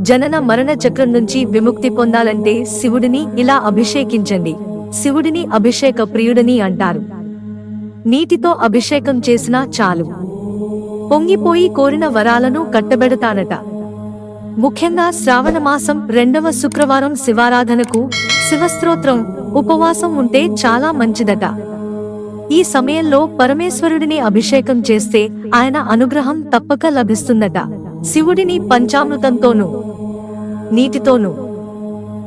జనన మరణ చక్రం నుంచి విముక్తి పొందాలంటే శివుడిని ఇలా అభిషేకించండి. శివుడిని అభిషేక ప్రియుడని అంటారు. నీటితో అభిషేకం చేసినా చాలు. పొంగిపోయి కోరిన వరాలను కట్టబెడతానట ముఖ్యంగా శ్రావణ మాసం రెండవ శుక్రవారం శివారాధనకు శివస్తోత్రం ఉపవాసం ఉంటే చాలా మంచిదట. ఈ సమయంలో పరమేశ్వరుడిని అభిషేకం చేస్తే ఆయన అనుగ్రహం తప్పక లభిస్తుందట. శివుడిని పంచామృతంతోనూ నీటితోనూ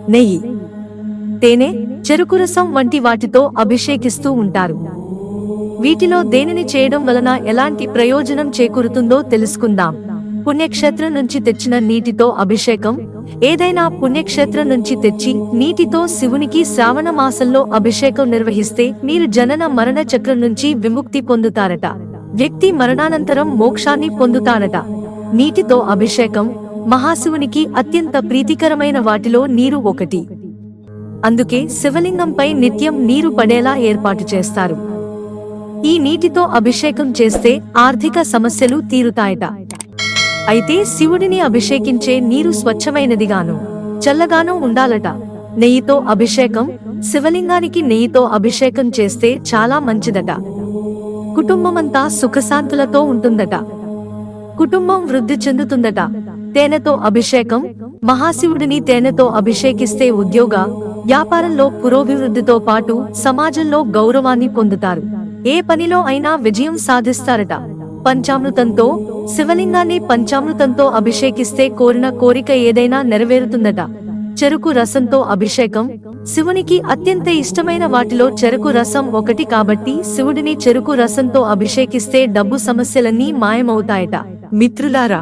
నెయ్యి తేనె చెరుకు రసం వంటి వాటితో అభిషేకిస్తూ ఉంటారు. వీటిలో దేనిని చేయడం వలన ఎలాంటి ప్రయోజనం చేకూరుతుందో తెలుసుకుందాం. పుణ్యక్షేత్రం నుంచి తెచ్చిన నీటితో అభిషేకం ఏదైనా పుణ్యక్షేత్రం నుంచి తెచ్చి నీటితో శివునికి శ్రావణ మాసంలో అభిషేకం నిర్వహిస్తే మీరు జనన మరణ చక్రం నుంచి విముక్తి పొందుతారట. వ్యక్తి మరణానంతరం మోక్షాన్ని పొందుతారట. నీటితో అభిషేకం మహాశివునికి అత్యంత ప్రీతికరమైన వాటిలో నీరు ఒకటి. అందుకే శివలింగంపై నిత్యం నీరు పడేలా ఏర్పాటు చేస్తారు. ఈ నీటితో అభిషేకం చేస్తే ఆర్థిక సమస్యలు తీరుతాయట. అయితే శివుడిని అభిషేకించే నీరు స్వచ్ఛమైనదిగాను చల్లగానూ ఉండాలట. నెయ్యితో అభిషేకం శివలింగానికి నెయ్యితో అభిషేకం చేస్తే చాలా మంచిదట. కుటుంబమంతా సుఖశాంతులతో ఉంటుందట. కుటుంబం వృద్ధి చెందుతుందట. తేనెతో అభిషేకం మహాశివుడిని తేనెతో అభిషేకిస్తే ఉద్యోగ వ్యాపారంలో పురోభివృద్ధితో పాటు సమాజంలో గౌరవాన్ని పొందుతారు. ఏ పనిలో అయినా విజయం సాధిస్తారట. పంచామృతంతో శివలింగాన్ని పంచామృతంతో అభిషేకిస్తే కోరిన కోరిక ఏదైనా నెరవేరుతుందట. చెరుకు రసంతో అభిషేకం శివునికి అత్యంత ఇష్టమైన వాటిలో చెరుకు రసం ఒకటి కాబట్టి శివుడిని చెరుకు రసంతో అభిషేకిస్తే డబ్బు సమస్యలన్నీ మాయమవుతాయట. మిత్రులారా